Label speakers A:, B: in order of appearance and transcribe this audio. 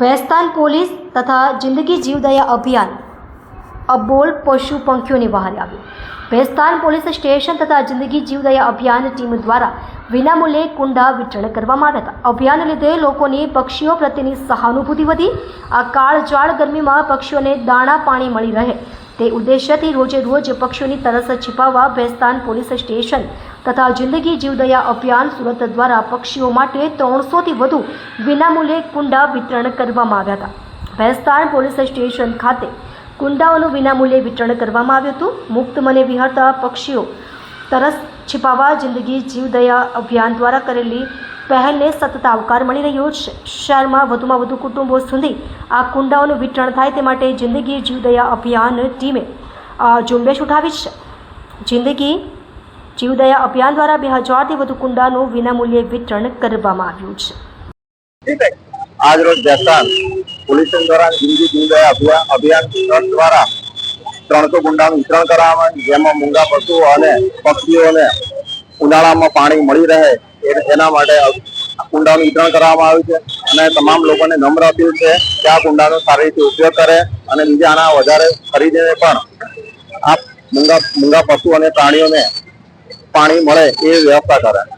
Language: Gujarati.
A: ભેસ્તાન પોલીસ તથા જિંદગી જીવદયા અભિયાન. અબોલ પશુ પંખીઓની બહાર આવ્યું ભેસ્તાન પોલીસ સ્ટેશન તથા જિંદગી જીવદયા અભિયાન ટીમ દ્વારા વિનામૂલ્યે કુંડા વિતરણ કરવામાં આવ્યા હતા અભિયાન લીધે લોકોની પક્ષીઓ પ્રત્યેની સહાનુભૂતિ વધી આ કાળજાળ ગરમીમાં પક્ષીઓને દાણા પાણી મળી રહે તે ઉદ્દેશ્યથી રોજે રોજ પક્ષીઓની તરસ છીપાવવા ભેસ્તાન પોલીસ સ્ટેશન તથા જિંદગી જીવદયા અભિયાન સુરત દ્વારા પક્ષીઓ માટે ત્રણસોથી વધુ વિનામૂલ્યે કુંડા વિતરણ કરવામાં આવ્યા હતા. ભેસ્તાન પોલીસ સ્ટેશન ખાતે કુંડાઓનું વિનામૂલ્યે વિતરણ કરવામાં આવ્યું હતું. મુક્ત મને વિહરતા પક્ષીઓ તરસ છિપાવા જિંદગી જીવદયા અભિયાન દ્વારા કરેલી પહેલને સતત આવકાર મળી રહ્યો છે. શહેરમાં વધુમાં વધુ કુટુંબો સુધી આ કુંડાઓનું વિતરણ થાય તે માટે જિંદગી જીવદયા અભિયાન ટીમે ઝુંબેશ ઉઠાવી છે. જિંદગી જીવદયા અભિયાન દ્વારા બે હજારથી વધુ કુંડાનું વિનામૂલ્યે વિતરણ કરવામાં આવ્યું છે.
B: આજ રોજ બેસ્તાન પોલીસ દ્વારા જિંદગી જીવદયા અભિયાન ટ્રસ્ટ દ્વારા ત્રણસો ગુંડાનું વિતરણ કરવામાં આવ્યું, જેમાં મૂંગા પશુઓ અને પક્ષીઓને ઉનાળામાં પાણી મળી રહે એના માટે કુંડાનું વિતરણ કરવામાં આવ્યું છે. અને તમામ લોકોને નમ્ર અપીલ છે કે આ કુંડાનો સારી રીતે ઉપયોગ કરે અને બીજા આના વધારે ખરીદીને પણ આ મૂંગા મૂંગા પશુ અને પ્રાણીઓને પાણી મળે એ વ્યવસ્થા કરે.